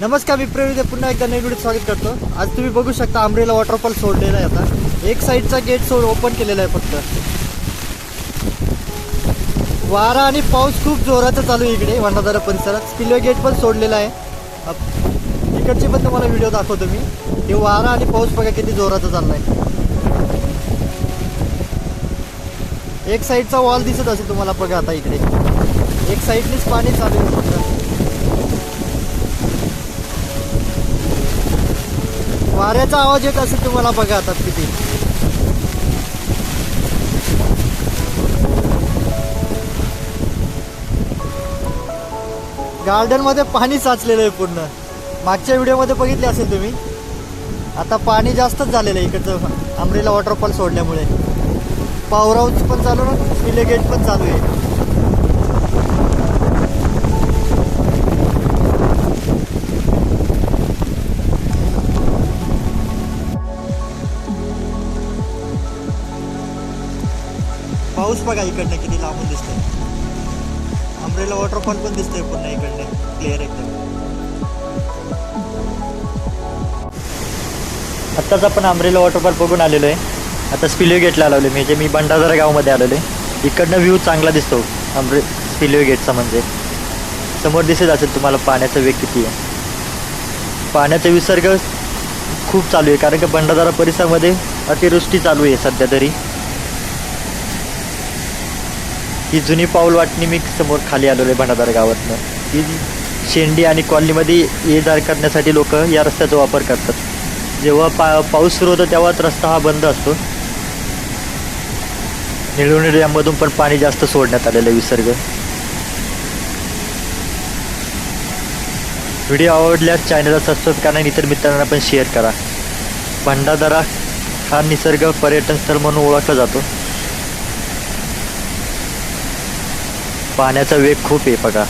नमस्कार मी प्रवीण पुन्हा एकदा नवीन व्हिडिओ स्वागत करतो. आज तुम्ही बघू शकता आंब्रेला वॉटरफॉल सोडलेला आहे आता. एक साईडचा गेट सोड ओपन केलेला आहे फक्त. वारा आणि पाऊस खूप जोराचा चालू आहे इकडे वंडाधारा परिसरात. स्पिलवे गेट पण सोडलेला आहे. इकडचे पण तुम्हाला व्हिडिओ दाखवतो मी. हे वारा आणि पाऊस बघा किती जोराचा चाललाय. एक साईडचा वॉल दिसत असेल तुम्हाला बघा आता इकडे. एक साईडनेच पाणी चालू आहे फक्त. वाऱ्याचा आवाज येत असेल तुम्हाला बघा आता किती. गार्डनमध्ये पाणी साचलेलं आहे पूर्ण. मागच्या व्हिडिओमध्ये बघितले असेल तुम्ही? आता पाणी जास्तच झालेलं आहे इकडचं. आंब्रेला वॉटरफॉल सोडल्यामुळे. पॉवर हाऊस पण चालू ना गेट पण चालू आहे. पाऊस बघा इकडनं किती लांबून दिसतोय. आंब्रेला वॉटरफॉल पण दिसतोय पुन्हा इकडनं क्लिअर एकदम. आत्ताच आपण आंब्रेला वॉटरफॉल बघून आलेलो आहे आता स्पिल्वे गेटला आलेलो म्हणजे मी बंडाजरा गावमध्ये आलेलो आहे इकडनं व्ह्यू चांगला दिसतो आंब्रे स्पिल्वे गेटचा म्हणजे. समोर दिसत असेल तुम्हाला पाण्याचा वेग किती आहे. पाण्याचा विसर्ग खूप चालू आहे कारण की बंडाधारा परिसरामध्ये अतिवृष्टी चालू आहे सध्या तरी. ही जुनी पाऊल वाटणी मी समोर खाली आलेलो आहे भंडारदार गावातनं. ही शेंडी आणि कॉलनीमध्ये ये जा करण्यासाठी लोक या रस्त्याचा वापर करतात. जेव्हा पा पाऊस सुरू होतो तेव्हाच रस्ता हा बंद असतो. निळवणी डॅममधून पण पाणी जास्त सोडण्यात आलेलं आहे विसर्ग. व्हिडिओ आवडल्यास चॅनलला सबस्क्राईब करा आणि इतर मित्रांना पण शेअर करा. भंडारदारा हा निसर्ग पर्यटन स्थळ म्हणून ओळखला जातो. पाण्याचा वेग खूप आहे बघा.